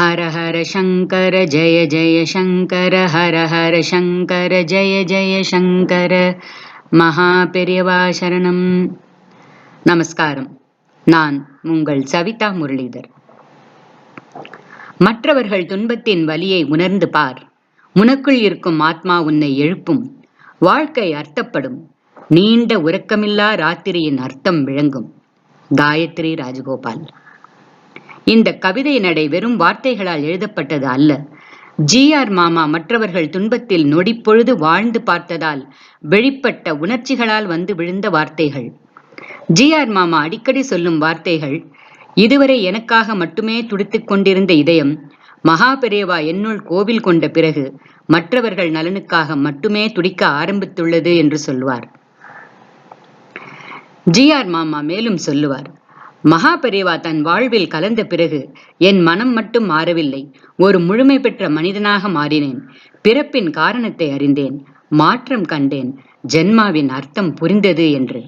ஹர ஹர சங்கர ஜெய ஜெய சங்கர ஹர ஹர சங்கர ஜெய ஜெய சங்கர. மகா பெரியவா சரணம். நமஸ்காரம். நான் உங்கள் சவிதா முரளிதர். மற்றவர்கள் துன்பத்தின் வலியை உணர்ந்து பார். உனக்குள் இருக்கும் ஆத்மா உன்னை எழுப்பும். வாழ்க்கை அர்த்தப்படும். நீண்ட உறக்கமில்லா ராத்திரியின் அர்த்தம் விளங்கும். காயத்ரி ராஜகோபால். இந்த கவிதை நடை வெறும் வார்த்தைகளால் எழுதப்பட்டது அல்ல. ஜிஆர் மாமா மற்றவர்கள் துன்பத்தில் நொடிப்பொழுது வாழ்ந்து பார்த்ததால் வெளிப்பட்ட உணர்ச்சிகளால் வந்து விழுந்த வார்த்தைகள். ஜிஆர் மாமா அடிக்கடி சொல்லும் வார்த்தைகள் இதுவரை எனக்காக மட்டுமே துடித்துக் கொண்டிருந்த இதயம் மகா பெரியவா என்னுள் கோவில் கொண்ட பிறகு மற்றவர்கள் நலனுக்காக மட்டுமே துடிக்க ஆரம்பித்துள்ளது என்று சொல்வார். ஜிஆர் மாமா மேலும் சொல்லுவார் மகா பெரியவா தன் வாழ்வில் கலந்த பிறகு என் மனம் மட்டும் மாறவில்லை. ஒரு முழுமை பெற்ற மனிதனாக மாறினேன். பிறப்பின் காரணத்தை அறிந்தேன். மாற்றம் கண்டேன். ஜென்மாவின் அர்த்தம் புரிந்தது என்று.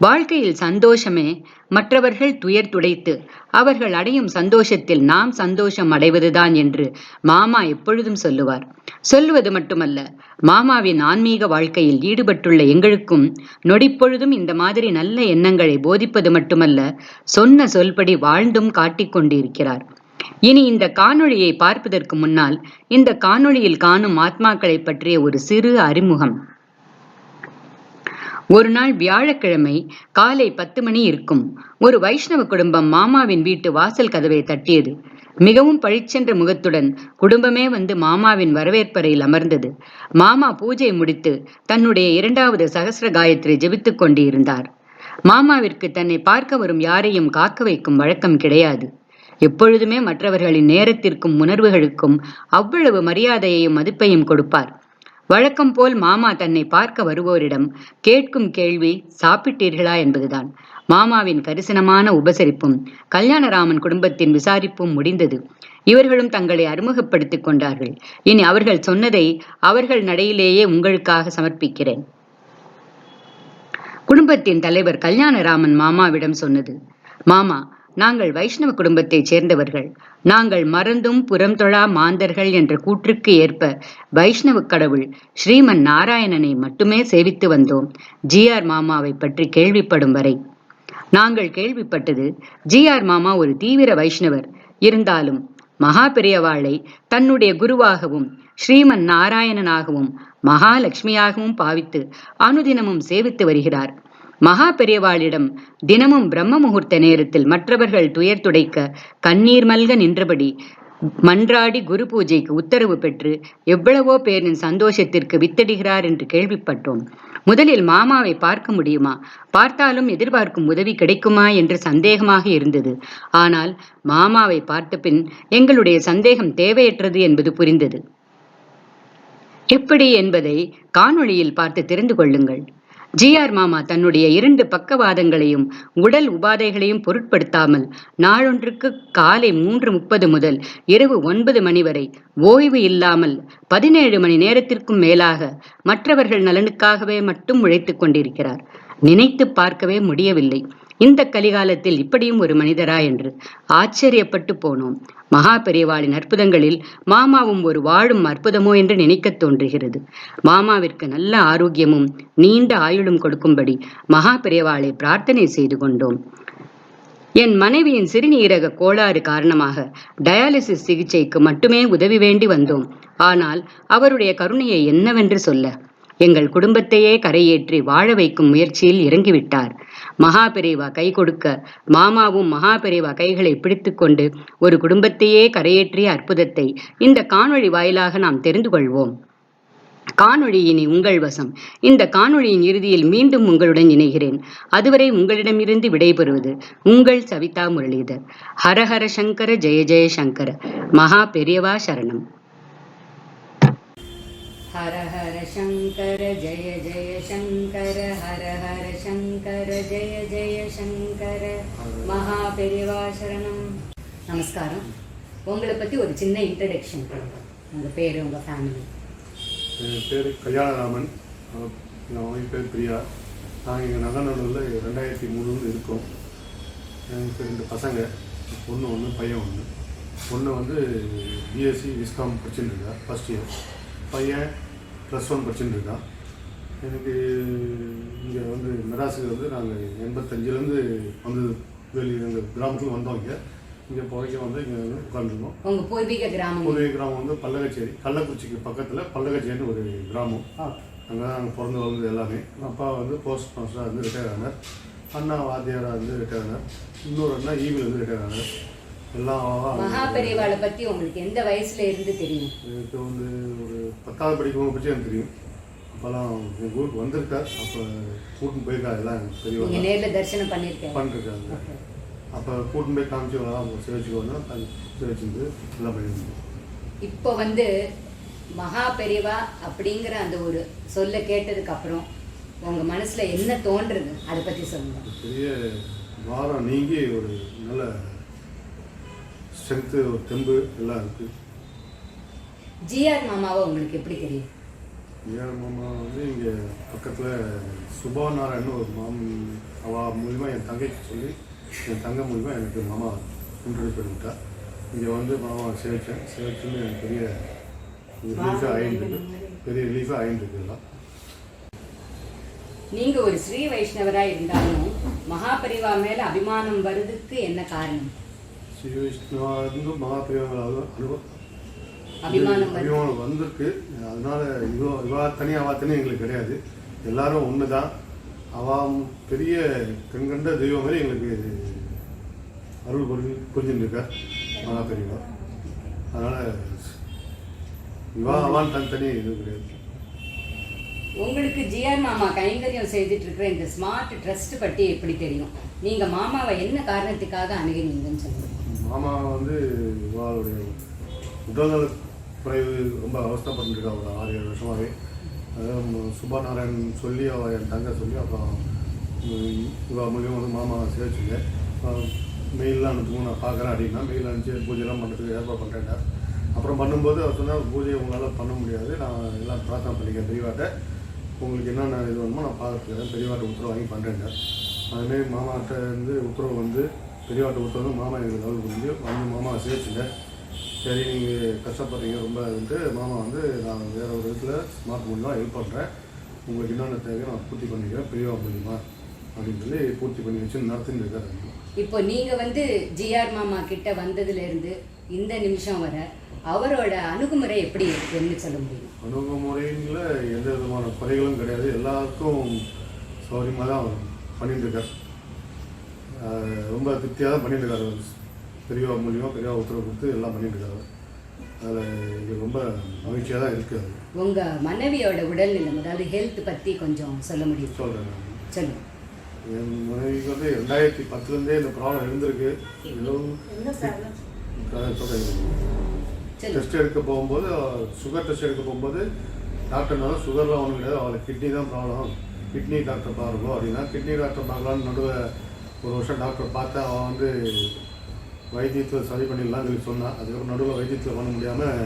வாழ்க்கையில் சந்தோஷமே. மற்றவர்கள் துயர் துடைத்து அவர்கள் அடையும் சந்தோஷத்தில் நாம் சந்தோஷம் அடைவதுதான் என்று மாமா எப்பொழுதும் சொல்லுவார். சொல்லுவது மட்டுமல்ல மாமாவின் ஆன்மீக வாழ்க்கையில் ஈடுபட்டுள்ள எங்களுக்கும் நொடிப்பொழுதும் இந்த மாதிரி நல்ல எண்ணங்களை போதிப்பது மட்டுமல்ல சொன்ன சொல்படி வாழ்ந்தும் காட்டிக்கொண்டிருக்கிறார் இனி இந்த காணொளியை பார்ப்பதற்கு முன்னால் இந்த காணொளியில் காணும் ஆத்மாக்களை பற்றிய ஒரு சிறு அறிமுகம். ஒரு நாள் வியாழக்கிழமை காலை பத்து மணி இருக்கும். ஒரு வைஷ்ணவ குடும்பம் மாமாவின் வீட்டு வாசல் கதவை தட்டியது. மிகவும் பழிச்சென்ற முகத்துடன் குடும்பமே வந்து மாமாவின் வரவேற்பறையில் அமர்ந்தது. மாமா பூஜை முடித்து தன்னுடைய இரண்டாவது சகசிர காயத்ரி ஜெபித்துக் கொண்டு இருந்தார் மாமாவிற்கு தன்னை பார்க்க வரும் யாரையும் காக்க வைக்கும் வழக்கம் கிடையாது. எப்பொழுதுமே மற்றவர்களின் நேரத்திற்கும் உணர்வுகளுக்கும் அவ்வளவு மரியாதையையும் மதிப்பையும் கொடுப்பார். வழக்கம் போல் மாமா தன்னை பார்க்க வருவோரிடம் கேட்கும் கேள்வி சாப்பிட்டீர்களா என்பதுதான். மாமாவின் கரிசனமான உபசரிப்பும் கல்யாணராமன் குடும்பத்தின் விசாரிப்பும் முடிந்தது. இவர்களும் தங்களை அறிமுகப்படுத்திக் கொண்டார்கள். இனி அவர்கள் சொன்னதை அவர்கள் நடையிலேயே உங்களுக்காக சமர்ப்பிக்கிறேன். குடும்பத்தின் தலைவர் கல்யாணராமன் மாமாவிடம் சொன்னது மாமா நாங்கள் வைஷ்ணவ குடும்பத்தைச் சேர்ந்தவர்கள். நாங்கள் மறந்தும் புறம் தொழா மாந்தர்கள் என்ற கூற்றுக்கு ஏற்ப வைஷ்ணவ கடவுள் ஸ்ரீமன் நாராயணனை மட்டுமே சேவித்து வந்தோம். ஜிஆர் மாமாவை பற்றி கேள்விப்படும் வரை. நாங்கள் கேள்விப்பட்டது ஜிஆர் மாமா ஒரு தீவிர வைஷ்ணவர். இருந்தாலும் மகா பெரியவாளை தன்னுடைய குருவாகவும் ஸ்ரீமன் நாராயணனாகவும் மகாலட்சுமியாகவும் பாவித்து அனுதினமும் சேவித்து வருகிறார். மகா பெரியவாளிடம் தினமும் பிரம்ம முகூர்த்த நேரத்தில் மற்றவர்கள் துயர் துடைக்க கண்ணீர் மல்க நின்றபடி மன்றாடி குரு பூஜைக்கு உத்தரவு பெற்று எவ்வளவோ பேரின் சந்தோஷத்திற்கு வித்தடுகிறார் என்று கேள்விப்பட்டோம். முதலில் மாமாவை பார்க்க முடியுமா? பார்த்தாலும் எதிர்பார்க்கும் உதவி கிடைக்குமா என்று சந்தேகமாக இருந்தது. ஆனால் மாமாவை பார்த்த பின் எங்களுடைய சந்தேகம் தேவையற்றது என்பது புரிந்தது. எப்படி என்பதை காணொளியில் பார்த்து தெரிந்து கொள்ளுங்கள். ஜிஆர் மாமா தன்னுடைய இரண்டு பக்கவாதங்களையும் உடல் உபாதைகளையும் பொருட்படுத்தாமல் நாளொன்றுக்கு காலை மூன்று முப்பது முதல் இரவு ஒன்பது மணி வரை ஓய்வு இல்லாமல் பதினேழு மணி நேரத்திற்கும் மேலாக மற்றவர்கள் நலனுக்காகவே மட்டும் உழைத்துக் கொண்டிருக்கிறார். நினைத்து பார்க்கவே முடியவில்லை. இந்த கலிகாலத்தில் இப்படியும் ஒரு மனிதரா என்று ஆச்சரியப்பட்டு போனோம். மகா பெரியவாளின் அற்புதங்களில் மாமாவும் ஒரு வாழும் அற்புதமோ என்று நினைக்கத் தோன்றுகிறது. மாமாவிற்கு நல்ல ஆரோக்கியமும் நீண்ட ஆயுளும் கொடுக்கும்படி மகா பெரியவாளை பிரார்த்தனை செய்து கொண்டோம். என் மனைவியின் சிறுநீரக கோளாறு காரணமாக டயாலிசிஸ் சிகிச்சைக்கு மட்டுமே உதவி வேண்டி வந்தோம். ஆனால் அவருடைய கருணையை என்னவென்று சொல்ல? எங்கள் குடும்பத்தையே கரையேற்றி வாழ வைக்கும் முயற்சியில் இறங்கிவிட்டார். மகா கை கொடுக்க மாமாவும் மகா கைகளை பிடித்துக்கொண்டு ஒரு குடும்பத்தையே கரையேற்றிய அற்புதத்தை இந்த காணொளி வாயிலாக நாம் தெரிந்து கொள்வோம். காணொளியினி உங்கள் வசம். இந்த காணொளியின் இறுதியில் மீண்டும் உங்களுடன் இணைகிறேன். அதுவரை உங்களிடமிருந்து விடைபெறுவது உங்கள் சவிதா முரளிதர். ஹரஹர சங்கர ஜெய ஜெய சங்கர. மகா பெரியவா சரணம். हर हर शङ्कर जय जय शङ्कर हर हर शङ्कर जय जय शङ्कर மகா பெரியவா சரணம் நமஸ்காரம் உங்களை பற்றி ஒரு சின்ன இன்ட்ரடக்ஷன் உங்கள் பேர் உங்கள் ஃபேமிலி என் பேர் கல்யாணராமன் அவர் என் ஒய்ஃப் பேர் பிரியா நாங்கள் எங்கள் நகநல்லூரில் ரெண்டாயிரத்தி மூணுன்னு இருக்கோம் எனக்கு ரெண்டு பசங்க பொண்ணு ஒன்று பையன் ஒன்று பொண்ணு வந்து பிஎஸ்சி விஸ்காம் படிச்சுட்டு இருக்கா ஃபஸ்ட் இயர் பையன் ப்ளஸ் ஒன் படிச்சுட்டு இருக்கான். எனக்கு இங்கே வந்து மெட்ராஸுக்கு வந்து நாங்கள் எண்பத்தஞ்சிலேருந்து வந்து வெளியே எங்கள் கிராமத்துக்கு வந்தோம் இங்கே. இங்கே புழைக்க வந்து இங்கே வந்து உட்காந்துருக்கோம் உங்க பூர்வீக கிராமம். பூர்வீக கிராமம் வந்து பல்லகச்சேரி கள்ளக்குறிச்சிக்கு பக்கத்தில் பல்லகச்சேரின்னு ஒரு கிராமம். அங்கே தான் நாங்கள் பிறந்து வளர்ந்தது எல்லாமே. அப்பா வந்து போஸ்ட் மாஸ்டராக இருந்து ரிட்டையர் ஆனார். அண்ணா வாத்தியாராக இருந்து ரிட்டையர் ஆனார். இன்னொரு அண்ணா ஈவில் இருந்து ரிட்டையர் ஆனார். மகாபெரிவாளை பத்தி உங்களுக்கு எந்த வயசுல இருந்து தெரியும்? எனக்கு வந்து ஒரு பத்தாவது படிக்கிறவங்க பற்றி எனக்கு தெரியும். அப்போல்லாம் எங்கள் ஊருக்கு வந்திருக்கார் அப்போ கூட்டின்னு போயிருக்கா. எல்லாம் எனக்கு நீங்க தெரியல நேர்ல தரிசனம் பண்ணிருக்கேன் பண்ணிருக்காங்க. அப்போ கூட்டின்னு போய் காமிச்சு வரலாம் சிவச்சுக்கோன்னா சிவச்சிருந்து எல்லாம் பண்ணியிருந்தோம். இப்போ வந்து மகா பெரிவா அப்படிங்கிற அந்த ஒரு சொல்ல கேட்டதுக்கு அப்புறம் உங்க மனசுல என்ன தோன்றுது? அதை பத்தி சொல்லுங்க. ஒரு பெரிய வாரம் நீங்கி ஒரு நல்ல ஸ்ட்ரென்த்து தெம்பு எல்லாம் இருக்குது ஜிஆர் மாமாவை உங்களுக்கு எப்படி தெரியும்? ஏன் மாமா வந்து இங்கே பக்கத்தில் சுபா நாராயணன் ஒரு மாமி அவ மூலிமா என் தங்கைக்கு சொல்லி என் தங்கை மூலிமா எனக்கு மாமா இன்ட்ரடியூஸ் பண்ணி விட்டா இங்கே வந்து மாமா சேவிச்சேன் சேவிச்சுன்னு எனக்கு பெரிய ரிலீஃபாக ஆகிட்டு பெரிய ரிலீஃபாக ஆகிட்டு எல்லாம். நீங்க ஒரு ஸ்ரீ வைஷ்ணவரா இருந்தாலும் மகாபரிவா மேல அபிமானம் வருதுக்கு என்ன காரணம்? ஸ்ரீ விஷ்ணுவா இருந்து மகாபிரியாவில் அனுபவம் அபிமானம் வந்திருக்கு. அதனால இவோ இவா தனி அவா தனி எங்களுக்கு கிடையாது. எல்லாரும் ஒன்று தான் அவா பெரிய கண்கண்ட தெய்வம் மாதிரி எங்களுக்கு அருள் புரிஞ்சு புரிஞ்சுட்டு இருக்கா மகா பெரியவா அதனால இவா அவான் இது கிடையாது. உங்களுக்கு ஜிஆர் மாமா கைங்கரியம் செய்துட்டு இருக்கிற இந்த ஸ்மார்ட் ட்ரஸ்ட் பற்றி எப்படி தெரியும்? நீங்க மாமாவை என்ன காரணத்துக்காக அணுகினீங்கன்னு சொல்லுங்க. மாமா வந்து இவாளுடைய உடல்நல குறைவு ரொம்ப அவஸ்தப்பட்டுருக்கா ஒரு ஆறு ஏழு வருஷமாகவே அதாவது சுபா நாராயணன் சொல்லி அவள் என் தங்க சொல்லி அப்புறம் உம், இவா மூலியம் வந்து மாமா சேர்த்துங்க மெயிலெலாம் அனுப்புங்க நான் பார்க்குறேன் அப்படின்னா மெயில் அனுப்பிச்சு பூஜைலாம் பண்ணுறதுக்கு ஏற்பாடு பண்ணுறேன் அப்புறம் பண்ணும்போது அவர் சொன்னால் பூஜை உங்களால் பண்ண முடியாது. நான் எல்லாம் பிரார்த்தனை பண்ணிக்கிறேன் பெரியவாட்ட. உங்களுக்கு என்னென்ன இது வேணுமோ நான் பார்த்துக்கிறேன் பெரியவாட்ட உத்தரவு வாங்கி பண்ணுறேன் அதுமாரி மாமாட்ட இருந்து உத்தரவு வந்து பெரியவாட்ட வந்து மாமா எனக்கு லவ் புரிஞ்சு வந்து மாமாவை சேர்த்துங்க சரி நீங்கள் கஷ்டப்படுறீங்க ரொம்ப இதுன்ட்டு மாமா வந்து நான் வேற ஒரு விதத்தில் ஸ்மார்ட் மூலியமாக ஹெல்ப் பண்ணுறேன் உங்களுக்கு என்னென்ன தேவையோ நான் பூர்த்தி பண்ணிக்கிறேன். பெரியவா மூலியமா அப்படின்னு சொல்லி பூர்த்தி பண்ணி வச்சு நடத்தின்னு இருக்காரு இப்போ நீங்க வந்து ஜிஆர் மாமா கிட்ட வந்ததுல இருந்து இந்த நிமிஷம் வர அவரோட அணுகுமுறை எப்படி இருக்குன்னு சொல்ல முடியும்? அணுகுமுறையில் எந்த விதமான குறைகளும் கிடையாது. எல்லாருக்கும் சௌகரியமாக தான் அவர் பண்ணிட்டு இருக்கார். ரொம்ப திருப்தியாக தான் பண்ணிட்டு இருக்காரு அவர். பெரியவா மூலியமாக பெரியவா உத்தரவு கொடுத்து எல்லாம் பண்ணிட்டு இருக்காரு அதில் இது ரொம்ப மகிழ்ச்சியாக தான் இருக்குது அது. உங்க மனைவியோட உடல்நிலை அதாவது ஹெல்த் பத்தி கொஞ்சம் சொல்ல முடியும்? சொல்கிறேன் நான். சொல்லுங்க. என் மனைவிக்கு வந்து ரெண்டாயிரத்தி பத்துலேருந்தே இந்த ப்ராப்ளம் இருந்திருக்கு. டெஸ்ட் எடுக்க போகும்போது சுகர் டெஸ்ட் எடுக்க போகும்போது டாக்டர்னால சுகர்லாம் ஒன்றும் கிடையாது. அவளுக்கு கிட்னி தான் ப்ராப்ளம் கிட்னி டாக்டர் பாருங்க அப்படின்னா கிட்னி டாக்டர் பார்க்கலான்னு நடுவில் ஒரு வருஷம் டாக்டர் பார்த்து அவன் வந்து வைத்தியத்தில் சரி பண்ணிடலாம்னு சொல்லி சொன்னான். அதுக்கப்புறம் நடுவில் வைத்தியத்தில் பண்ண முடியாமல்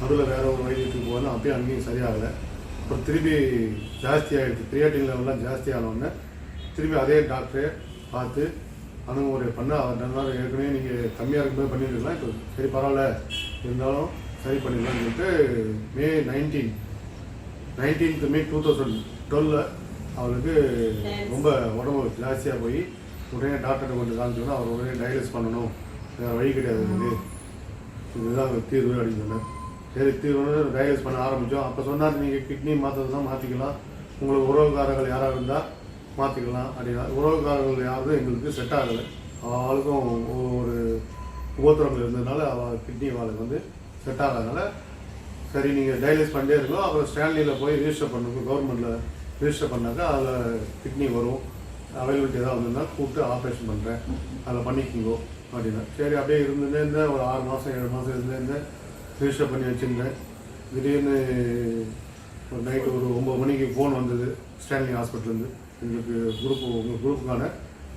நடுவில் வேற ஒரு வைத்தியத்துக்கு போகணும் அப்பயும் அங்கேயும் சரியாகலை. அப்புறம் திருப்பி ஜாஸ்தி ஆகிடுச்சு கிரியாட்டின் லெவல்லாம் ஜாஸ்தி ஆனோடனே திருப்பி அதே டாக்டரே பார்த்து அணுகுமுறை பண்ண அவர் நல்லா ஏற்கனவே நீங்கள் கம்மியாக இருக்கும்போது பண்ணியிருக்கலாம் இப்போ சரி பரவாயில்ல. இருந்தாலும் சரி பண்ணிடலாம்னு சொல்லிட்டு May nineteen nineteenth May two thousand twelve அவளுக்கு ரொம்ப உடம்பு ஜாஸ்தியாக போய் உடனே டாக்டர்கிட்ட கொண்டு காமிச்சோன்னா அவர் உடனே டயலிஸ் பண்ணணும். வேறு வழி கிடையாது இதுக்கு இதுதான் தீர்வு அப்படின்னு சொன்னார். சரி தீர்வுன்னு டயலிஸ் பண்ண ஆரம்பித்தோம் அப்போ சொன்னார் நீங்கள் கிட்னி மாற்றுறது தான் மாற்றிக்கலாம் உங்களுக்கு உறவுக்காரர்கள் யாராக இருந்தால் மாற்றிக்கலாம் அப்படின்னா உறவுக்காரர்கள் யாரும் எங்களுக்கு செட் ஆகலை. அவளுக்கும் ஒரு உபத்திரங்கள் இருந்ததுனால அவள் கிட்னி அவளுக்கு வந்து செட் ஆகாதனால சரி நீங்கள் டயலிஸ் பண்ணிட்டே இருக்கோம் அப்புறம் ஸ்டான்லியில் போய் ரிஜிஸ்டர் பண்ணுங்க கவர்மெண்ட்டில் ரிஜிஸ்டர் பண்ணாக்கா அதில் கிட்னி வரும். அவைலபிலிட்டி ஏதாவது இருந்தால் கூப்பிட்டு ஆப்ரேஷன் பண்ணுறேன் அதில் பண்ணிக்கோ அப்படின்னா. சரி அப்படியே இருந்துட்டே இருந்தேன். ஒரு ஆறு மாதம் ஏழு மாதம் இருந்தேன் ரிஜிஸ்டர் பண்ணி வச்சுருந்தேன். திடீர்னு ஒரு நைட்டு ஒரு ஒம்பது மணிக்கு ஃபோன் வந்தது ஸ்டான்லி ஹாஸ்பிட்டலேருந்து எங்களுக்கு குரூப் உங்கள் குரூப்புக்கான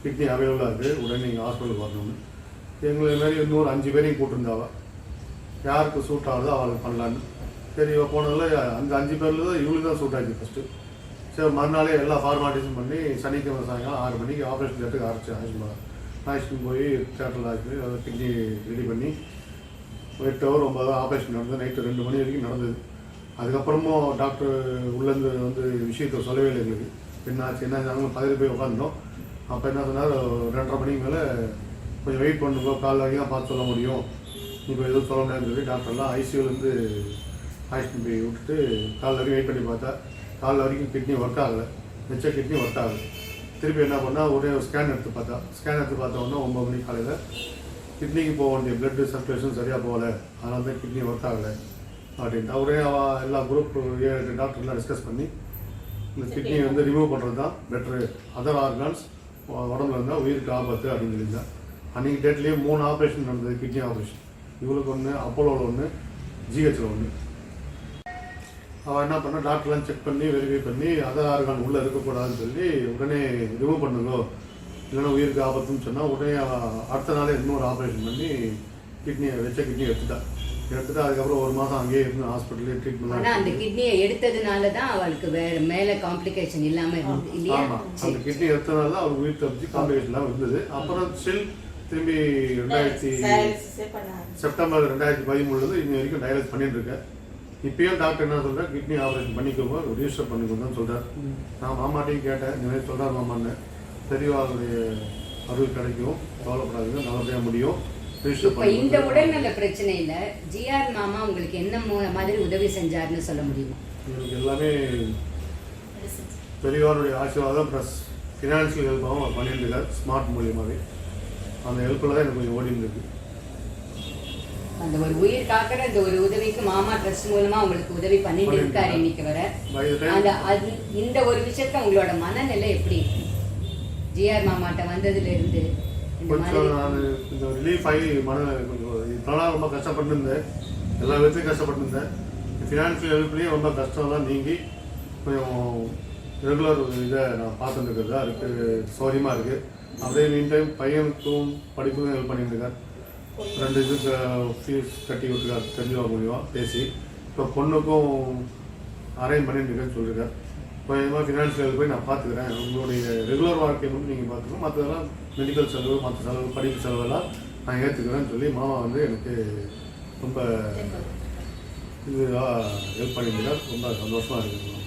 கிட்னி அவைலபிளாக இருக்குது உடனே நீங்கள் ஹாஸ்பிட்டலுக்கு வரணும்னு. எங்களை மாதிரி இன்னொரு அஞ்சு பேரையும் கூட்டிருந்தாவா. யாருக்கு சூட் ஆகுதோ அவளுக்கு பண்ணலான்னு சரி இவள் போனதில் அந்த அஞ்சு பேரில் தான் இவளுக்கு தான் சூட் ஆச்சு ஃபஸ்ட்டு சரி மறுநாளே எல்லா ஃபார்மாலிட்டிஸும் பண்ணி சனிக்கிழமை சாயங்காலம் ஆறு மணிக்கு ஆப்ரேஷன் தேட்டருக்கு அரைச்சி அழைச்சிட்டு போனேன் போய் தேட்டரில் ஆச்சு அதை கிட்னி ரெடி பண்ணி எட்டு ஹவர் ஒம்பது ஆப்ரேஷன் நடந்தது. நைட்டு ரெண்டு மணி வரைக்கும் நடந்தது. அதுக்கப்புறமும் டாக்டர் உள்ளேருந்து வந்து விஷயத்தை சொல்லவே இல்லை எங்களுக்கு. என்னாச்சு என்ன நாங்களும் பதவி போய் உட்காந்துட்டோம் அப்போ என்ன சொன்னார் ஒரு ரெண்டரை மணிக்கு மேலே கொஞ்சம் வெயிட் பண்ணுங்க கால் வரைக்கும் தான் பார்த்து சொல்ல முடியும். இப்போ எதுவும் சொல்ல முடியாதுன்னு சொல்லி டாக்டர்லாம் ஐசியூலேருந்து ஆக்சிஜன் போய் விட்டுட்டு காலைல வரைக்கும் வெயிட் பண்ணி பார்த்தா காலைல வரைக்கும் கிட்னி ஒர்க் ஆகலை. மிச்ச கிட்னி ஒர்க் ஆகலை. திருப்பி என்ன பண்ணால் ஒரே ஒரு ஸ்கேன் எடுத்து பார்த்தா ஸ்கேன் எடுத்து பார்த்தோன்னா ஒம்பது மணி காலையில் கிட்னிக்கு போக வேண்டிய பிளட் சர்க்குலேஷன் சரியாக போகல. அதனால தான் கிட்னி ஒர்க் ஆகலை அப்படின்ட்டு. அவரே எல்லா குரூப் ஏழு டாக்டர்லாம் டிஸ்கஸ் பண்ணி இந்த கிட்னி வந்து ரிமூவ் பண்ணுறது தான் பெட்ரு அதர் ஆர்கான்ஸ் உடம்புல இருந்தால் உயிருக்கு ஆபத்து அப்படின்னு சொல்லியிருந்தேன். அன்றைக்கி டேட்லேயே மூணு ஆப்ரேஷன் நடந்தது கிட்னி ஆப்ரேஷன் இவளுக்கு ஒன்று அப்போலோவில் ஒன்று ஜிஹெச்சில் ஒன்று அவள் என்ன பண்ணா டாக்டர்லாம் செக் பண்ணி வெரிஃபை பண்ணி அதர் ஆர்கான் உள்ளே இருக்கக்கூடாதுன்னு சொல்லி உடனே ரிமூவ் பண்ணுங்க. இல்லைன்னா உயிருக்கு ஆபத்துன்னு சொன்னால் உடனே அவ அடுத்த நாளே இன்னொரு ஆப்ரேஷன் பண்ணி கிட்னியை வச்ச கிட்னி எடுத்துட்டா. எடுத்துட்டு அதுக்கப்புறம் ஒரு மாதம் அங்கேயே இருந்து ஹாஸ்பிட்டல்லே ஆனா அந்த ட்ரீட்மெண்ட் கிட்னியை எடுத்ததுனால தான் அவளுக்கு வேற மேல காம்ப்ளிகேஷன் இல்லாம இருந்தது இல்லையா? அந்த. கிட்னி எடுத்தனால தான் அவர் உயிர் தப்பிச்சு காம்ப்ளிகேஷன்லாம் இருந்தது. அப்புறம் ஸ்டில் திரும்பி ரெண்டாயிரத்தி செப்டம்பர் ரெண்டாயிரத்தி பதிமூணுலேருந்து இன்னி வரைக்கும் டயாலிஸ் பண்ணிட்டு இருக்கேன். இப்பயும் டாக்டர் என்ன சொல்றாரு? கிட்னி ஆப்ரேஷன் பண்ணிக்கோங்க ரிஜிஸ்டர் பண்ணிக்கோங்கன்னு சொல்றாரு. நான் மாமாட்டையும் கேட்டேன் இந்த மாதிரி சொல்றாரு மாமான்னு. பெரியவாளுடைய அருள் கிடைக்கும். கவலைப்படாதீங்க நல்லபடியாக முடியும். இப்ப இந்த உடல்நல பிரச்சனையில ஜிஆர் மாமா உங்களுக்கு என்ன மாதிரி உதவி செஞ்சாருன்னு சொல்ல முடியுமா? எனக்கு எல்லாமே பெரியவாருடைய ஆசீர்வாதம் ப்ளஸ் ஃபினான்ஷியல் ஹெல்ப்பாகவும் அவர் இருக்கார் ஸ்மார்ட் மூலியமாகவே அந்த ஹெல்ப்பில் தான் எனக்கு கொஞ்சம் ஓடிட்டு இருக்கு. அந்த ஒரு உயிர் காக்கிற இந்த ஒரு உதவிக்கு மாமா ட்ரஸ்ட் மூலமா உங்களுக்கு உதவி பண்ணிட்டு இருக்காரு இன்னைக்கு வர. அந்த அது இந்த ஒரு விஷயத்த உங்களோட மனநிலை எப்படி? ஜிஆர் மாமாட்ட வந்ததுல இருந்து கொஞ்சம் நான் கொஞ்சம் ரிலீஃப் ஆகி மன கொஞ்சம் இப்போலாம் ரொம்ப கஷ்டப்பட்டு இருந்தேன் எல்லா விதத்துலையும் கஷ்டப்பட்டு இருந்தேன் ஃபினான்ஷியல் ஹெல்ப்லேயும் ரொம்ப கஷ்டம்லாம் நீங்கி கொஞ்சம் ரெகுலர் இதை நான் பார்த்துட்டு இருக்கிறதா இருக்குது சௌரியமாக இருக்குது அப்படியே மீன் டைம் பையனுக்கும் படிப்புக்கும் ஹெல்ப் பண்ணிட்டு இருக்கார் ரெண்டு இது ஃபீஸ் கட்டி விட்டுருக்கார் தெரிஞ்சவங்க மூலியமாக பேசி. இப்போ பொண்ணுக்கும் அரேஞ்ச் பண்ணிட்டு இருக்கேன்னு இப்போ கொஞ்சமாக ஃபினான்ஷியல் போய் நான் பார்த்துக்கிறேன். உங்களுடைய ரெகுலர் வாழ்க்கை மட்டும் நீங்கள் பார்த்துக்கணும். மற்றதெல்லாம் மெடிக்கல் செலவு மற்ற செலவு படிப்பு செலவெல்லாம் நான் ஏற்றுக்கிறேன்னு சொல்லி மாமா வந்து எனக்கு ரொம்ப இதுவாக ஹெல்ப் பண்ணியிருக்கார். ரொம்ப சந்தோஷமாக இருக்குது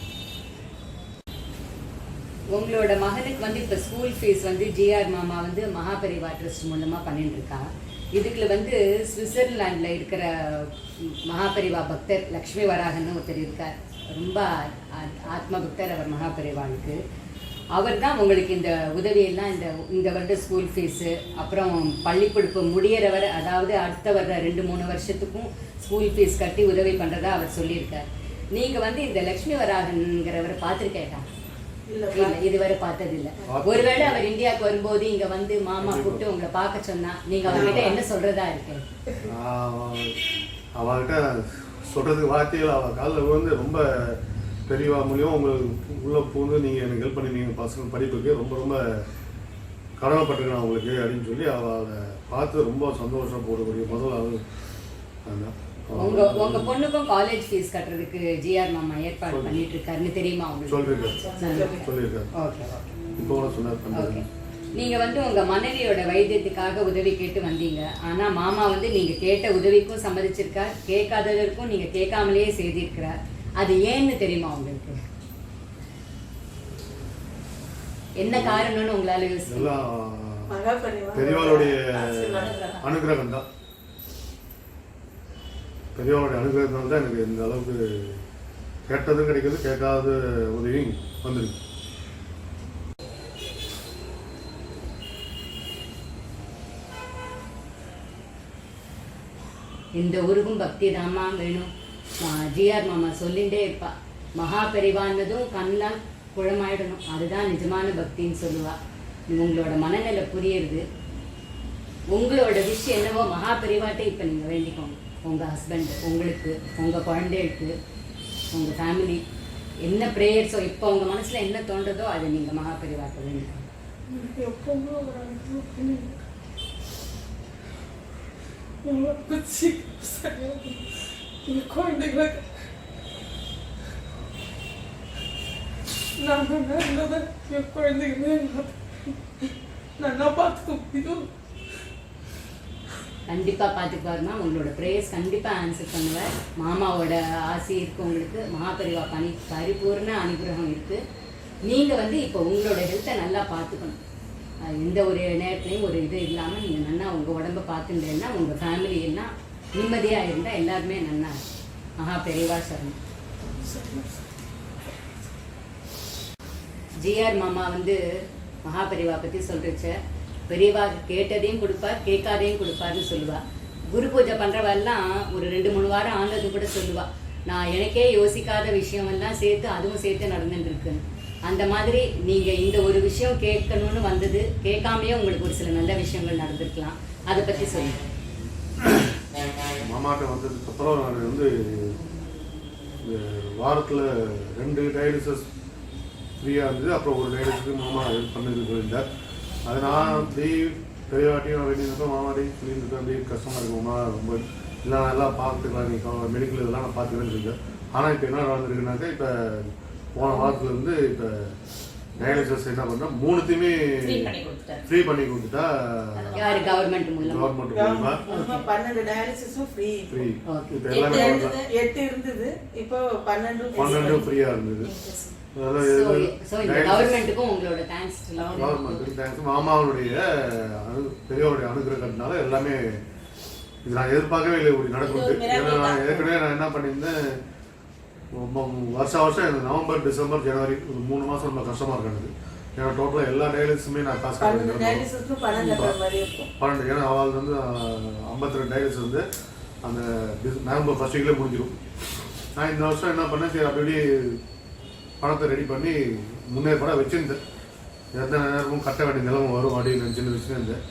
உங்களோட மகனுக்கு வந்து இப்போ ஸ்கூல் ஃபீஸ் வந்து ஜிஆர் மாமா வந்து மகாபரிவா ட்ரஸ்ட் மூலமாக பண்ணிட்டு இருக்கா? இதுக்குள்ள வந்து சுவிட்சர்லாண்டில் இருக்கிற மகாபரிவா பக்தர் லக்ஷ்மி வராகன்னு ஒருத்தர் இருக்கார். ரொம்ப ஆத்ம பக்தர் அவர் மகாபரிவாளுக்கு அவர் தான் உங்களுக்கு இந்த உதவியெல்லாம் இந்த இந்த வருட ஸ்கூல் ஃபீஸு அப்புறம் பள்ளிப்படிப்பு முடியறவர் அதாவது அடுத்த வர்ற ரெண்டு மூணு வருஷத்துக்கும் ஸ்கூல் ஃபீஸ் கட்டி உதவி பண்ணுறதா அவர் சொல்லியிருக்கார். நீங்கள் வந்து இந்த லக்ஷ்மி வராகன்கிறவரை பார்த்துருக்கேட்டா இல்ல இதுவரை பார்த்தது இல்ல ஒருவேளை அவர் இந்தியாவுக்கு வரும்போது இங்க வந்து மாமா கூப்பிட்டு உங்களை பார்க்க சொன்னா நீங்க அவர்கிட்ட என்ன சொல்றதா இருக்கு அவள்கிட்ட சொல்கிறதுக்கு வார்த்தைகள் அவள் காலில் ரொம்ப பெரியவா மூலியம் உங்களுக்கு உள்ளே பூந்து நீங்கள் எனக்கு ஹெல்ப் பண்ணினீங்க பசங்க படிப்புக்கு ரொம்ப ரொம்ப கடமைப்பட்டிருக்கேன் அவங்களுக்கு அப்படின்னு சொல்லி அவளை பார்த்து ரொம்ப சந்தோஷம் போடக்கூடிய முதல் ஆள். அதுதான். உங்க உங்க பொண்ணுக்கும் காலேஜ் ஃபீஸ் கட்டுறதுக்கு ஜிஆர் மாமா ஏற்பாடு பண்ணிட்டு இருக்காருன்னு தெரியுமா உங்களுக்கு? ஓகே. நீங்க வந்து உங்க மனைவியோட வைத்தியத்துக்காக உதவி கேட்டு வந்தீங்க. ஆனா மாமா வந்து நீங்க கேட்ட உதவிக்கும் சம்மதிச்சிருக்கார். கேட்காததற்கும் நீங்க கேட்காமலேயே செய்திருக்கிறார். அது ஏன்னு தெரியுமா உங்களுக்கு? என்ன காரணம்னு உங்களால மகாபரிவா பெரியவாளுடைய. அனுகிரகம் தான். பெரியவாளுடைய அனுகிரகத்தினால தான் எனக்கு இந்த அளவுக்கு கேட்டதும் கிடைக்குது கேட்காத உதவியும் வந்திருக்கு. இந்த ஊருக்கும் பக்தி தாமா வேணும். ஜிஆர் மாமா சொல்லிகிட்டே இருப்பா. மகா பெரிவான்னதும் கண்ணெலாம் குழமாயிடணும் அதுதான் நிஜமான பக்தின்னு சொல்லுவா. உங்களோட மனநிலை புரியுது உங்களோட விஷ் என்னவோ மகா பெரிவாட்டே இப்போ நீங்கள் வேண்டிக்கோங்க. உங்கள் ஹஸ்பண்ட் உங்களுக்கு உங்கள் குழந்தைகளுக்கு உங்கள் ஃபேமிலி என்ன ப்ரேயர்ஸோ இப்போ உங்கள் மனசில் என்ன தோன்றதோ அதை நீங்கள் மகா பெரிவாட்ட வேண்டிக்கோங்க. எனக்கு நான் நல்லா குழந்தைங்க நல்லா நல்லா பார்த்துக்க முடியும் கண்டிப்பாக பார்த்துக்குவாருமா உங்களோட ப்ரேயர்ஸ் கண்டிப்பாக ஆன்சர் பண்ணுவார். மாமாவோட ஆசை இருக்கு உங்களுக்கு. மகாபரிவா பணி பரிபூர்ண அனுகிரகம் இருக்குது நீங்கள் வந்து இப்போ உங்களோட ஹெல்த்தை நல்லா பார்த்துக்கணும். எந்த ஒரு நேரத்துலையும் ஒரு இது இல்லாமல் நீங்கள் நல்லா உங்கள் உடம்ப பார்த்துட்டேன்னா உங்கள் ஃபேமிலி எல்லாம் நிம்மதியாக இருந்தால் எல்லாருமே நல்லா மகா பெரியவா சரணம் ஜிஆர் மாமா வந்து மகாபெரிவா பற்றி சொல்றச்ச பெரியவா கேட்டதையும் கொடுப்பார் கேட்காதையும் கொடுப்பார்னு சொல்லுவா. குரு பூஜை பண்ணுறவெல்லாம் ஒரு ரெண்டு மூணு வாரம் ஆனது கூட சொல்லுவா. நான் எனக்கே யோசிக்காத விஷயமெல்லாம் சேர்த்து அதுவும் சேர்த்து நடந்துட்டு இருக்குன்னு அந்த மாதிரி நீங்க இந்த ஒரு விஷயம் கேட்கணும்னு வந்தது கேட்காமயே உங்களுக்கு ஒரு சில நல்ல விஷயங்கள் நடந்திருக்கலாம். அதை பத்தி சொல்லுங்க. மாமாட்ட வந்ததுக்கப்புறம் நான் வந்து வாரத்தில் ரெண்டு டயாலிசிஸ் ஃப்ரீயாக இருந்தது. அப்புறம் ஒரு டயாலிசிஸ்க்கு மாமா ஹெல்ப் பண்ணது போயிருந்தார் அது நான் அப்படியே பெரியவாட்டியும் வெளியிருந்தப்போ மாமாட்டையும் சொல்லியிருந்தப்போ அப்படியே கஷ்டமாக இருக்குமா. ரொம்ப இல்லை நல்லா பார்த்துக்கலாம் நீ மெடிக்கல் இதெல்லாம் நான் பார்த்துக்கிறேன்னு இருக்கேன். ஆனால் இப்போ என்ன நடந்திருக்குனாக்கா இப்போ போன வாரத்துலேருந்து இப்போ டயாலிசிஸ் என்ன பண்ணால் மூணுத்தையுமே ஃப்ரீ பண்ணி கொடுத்துட்டா யாரு கவர்மெண்ட் மூலமா? கவர்மெண்ட் மூலமா? ஆமா, பன்னெண்டு டயாலிசிஸும் ஃப்ரீ ஃப்ரீ. இப்போ எல்லாமே இருந்தது எட்டு இருந்தது இப்போ பன்னெண்டு பன்னெண்டு ஃப்ரீயாக இருந்தது. கவர்மெண்ட்டுக்கும் உங்களோட தேங்க்ஸ் கவர்மெண்ட் தேங்க்ஸ் மாமாவுடைய பெரியவருடைய அனுகிரகத்தினால எல்லாமே இது நான் எதிர்பார்க்கவே இல்லை இப்படி நடக்கும் ஏன்னா நான் ஏற்கனவே நான் என்ன பண்ணியிருந்தேன் ரொம்ப வருஷம் வருஷம் எனக்கு நவம்பர் டிசம்பர் ஜனவரி ஒரு மூணு மாதம் ரொம்ப கஷ்டமாக இருக்கு எனக்கு ஏன்னா டோட்டலாக எல்லா டயலிஸுமே நான் காசு பன்னெண்டு ஏன்னா அவள் வந்து ஐம்பத்தி ரெண்டு டயலிஸ் வந்து அந்த டிஸ்- நவம்பர் ஃபர்ஸ்ட் வீக்லேயே முடிஞ்சிடும் நான் இந்த வருஷம் என்ன பண்ணேன் சரி அப்படி இப்படி பணத்தை ரெடி பண்ணி முன்னேற்பாட வச்சிருந்தேன். எந்த நேரமும் கட்ட வேண்டிய நிலைமை வரும் அப்படின்னு நினச்சின்னு வச்சுருந்தேன்.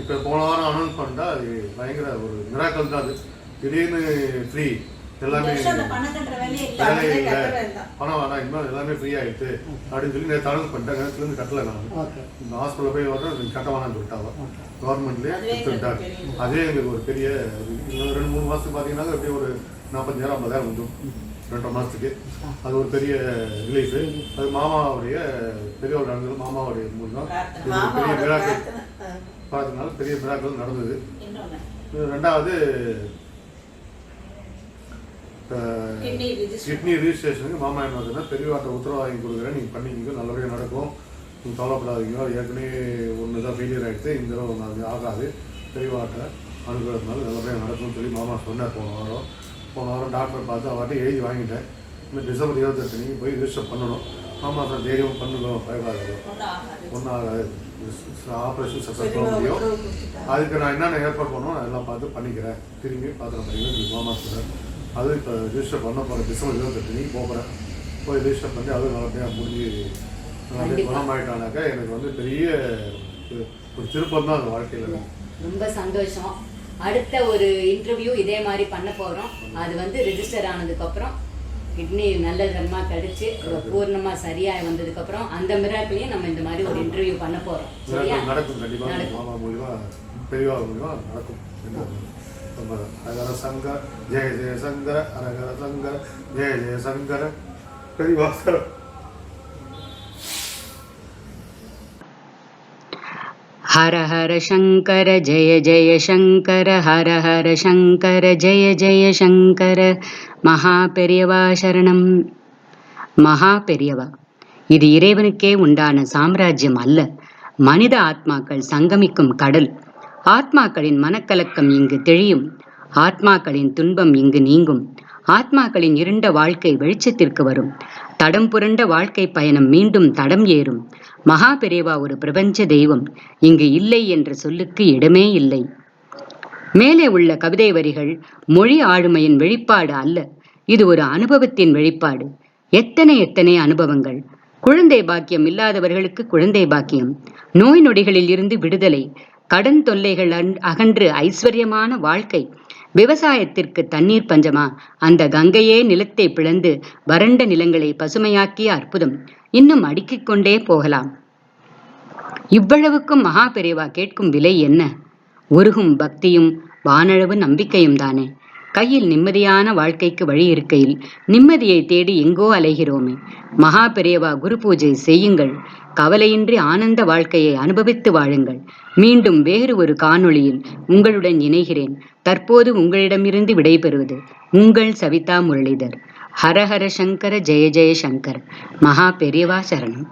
இப்போ போன வாரம் அனௌன்ஸ் பண்ணிட்டா அது பயங்கர ஒரு மிராக்கல் தான் அது. திடீர்னு ஃப்ரீ எல்லாமே வேலையே பணமே இல்லை. பணம் வேணாம் இன்னும் எல்லாமே ஃப்ரீ ஆயிடுச்சு அப்படின்னு சொல்லி நேற்று அனௌன்ஸ் பண்ணிட்டேன். நேரத்துலேருந்து கட்டலை நான். இந்த ஹாஸ்பிட்டலில் போய் வர கட்ட வேணாம்னு சொல்லிட்டாங்க கவர்மெண்ட்லேயே அதுவே கொடுத்துட்டாங்க அதே எங்களுக்கு ஒரு பெரிய ரெண்டு மூணு மாதத்துக்கு பார்த்தீங்கன்னா எப்படியும் ஒரு நாற்பத்தஞ்சாயிரம் ஐம்பதாயிரம் வந்துடும். ரெண்டரை மாதத்துக்கு அது ஒரு பெரிய ரிலீஃபு அது மாமாவுடைய பெரியவர் நடந்தது மாமாவுடைய மூலம் பெரிய மிராக்கள். பார்த்ததுனால பெரிய மிராக்கள் நடந்தது. ரெண்டாவது. கிட்னி ரிஜிஸ்ட்ரேஷனுக்கு மாமா என்ன வந்ததுன்னா பெரியவாட்ட உத்தரவு வாங்கி கொடுக்குறேன். நீங்கள் பண்ணிக்கிங்க. நல்லபடியாக நடக்கும். நீங்கள் கவலைப்படாதீங்க. ஏற்கனவே ஒன்று தான் ஃபெயிலியர் ஆகிடுது இந்த தடவை ஒன்று அது ஆகாது. பெரியவாட்ட அனுப்புறதுனால நல்லபடியாக நடக்கும்னு சொல்லி மாமா சொன்னார் போன வாரம். போன வாரம் டாக்டர் பார்த்து அவர்கிட்ட எழுதி வாங்கிட்டேன். இன்னும் டிசம்பர் இருபத்தெட்டு நீங்கள் போய் ரிஜிஸ்டர் பண்ணணும். மாமா சார் தைரியம் பண்ணுங்க பயப்படாது ஒன்றும் ஆகாது. ஆப்ரேஷன் சக்ஸஸ் பண்ண பெரியவா முடியும். அதுக்கு நான் என்னென்ன ஏற்பாடு பண்ணுவோம் நான் எல்லாம் பார்த்து பண்ணிக்கிறேன். திரும்பி பாத்திரம் பண்ணிக்கிறேன் மாமா சொல்கிறேன் அது இப்போ ரிஜிஸ்டர் பண்ண போகிறேன் டிசம்பர் இருபத்தெட்டு நீ போகிறேன் போய் ரிஜிஸ்டர் பண்ணி அதுவும் நல்லபடியாக முடிஞ்சு. குணமாயிட்டானாக்கா எனக்கு வந்து பெரிய ஒரு- ஒரு திருப்பம் தான் அந்த வாழ்க்கையில். ரொம்ப சந்தோஷம். அடுத்த ஒரு இன்டர்வியூ இதே மாதிரி பண்ண போறோம். அது வந்து ரெஜிஸ்டர் ஆனதுக்கு அப்புறம் கிட்னி நல்ல தரமா கடிச்சு பூர்ணமா சரியா வந்ததுக்கு அப்புறம் அந்த மிராக்கிலையும் நம்ம இந்த மாதிரி ஒரு இன்டர்வியூ பண்ண போறோம். சரியா? நடக்கும் நடக்கும். ஹரஹர சங்கர் ஜெய ஜெய சங்கர ஹரஹர சங்கர ஜெய ஜெய சங்கர பெரியவா ஹர ஹர சங்கர ஜெய ஜெய சங்கர ஹர ஹர சங்கர ஜெய ஜெய சங்கர. மகா பெரியவா சரணம். மகா பெரியவா இது இறைவனுக்கே உண்டான சாம்ராஜ்யம் அல்ல. மனித ஆத்மாக்கள் சங்கமிக்கும் கடல். ஆத்மாக்களின் மனக்கலக்கம் இங்கு தெளியும். ஆத்மாக்களின் துன்பம் இங்கு நீங்கும். ஆத்மாக்களின் இருண்ட வாழ்க்கை வெளிச்சத்திற்கு வரும். தடம் புரண்ட வாழ்க்கை பயணம் மீண்டும் தடம் ஏறும். மகா ஒரு பிரபஞ்ச தெய்வம். இங்கு இல்லை என்ற சொல்லுக்கு இடமே இல்லை. மேலே உள்ள கவிதை வரிகள் மொழி ஆளுமையின் வெளிப்பாடு அல்ல. இது ஒரு அனுபவத்தின் வெளிப்பாடு. எத்தனை எத்தனை அனுபவங்கள். குழந்தை பாக்கியம் இல்லாதவர்களுக்கு குழந்தை பாக்கியம். நோய் நொடிகளில் இருந்து விடுதலை. கடன் தொல்லைகள் அகன்று ஐஸ்வர்யமான வாழ்க்கை. விவசாயத்திற்கு தண்ணீர் பஞ்சமா? அந்த கங்கையே நிலத்தை பிளந்து வறண்ட நிலங்களை பசுமையாக்கிய அற்புதம். இன்னும் அடுக்கிக் கொண்டே போகலாம். இவ்வளவுக்கும் மகா பெரியவா கேட்கும் விலை என்ன? உருகும் பக்தியும் வானளவு நம்பிக்கையும் தானே. கையில் நிம்மதியான வாழ்க்கைக்கு வழி இருக்கையில் நிம்மதியை தேடி எங்கோ அலைகிறோமே. மகா பெரியவா குரு பூஜை செய்யுங்கள். கவலையின்றி ஆனந்த வாழ்க்கையை அனுபவித்து வாழுங்கள். மீண்டும் வேறு ஒரு காணொளியில் உங்களுடன் இணைகிறேன். தற்போது உங்களிடமிருந்து விடைபெறுவது உங்கள் சவிதா முரளிதர். ஹரஹர சங்கர ஜெய ஜெய சங்கர். மகா பெரியவா சரணம்.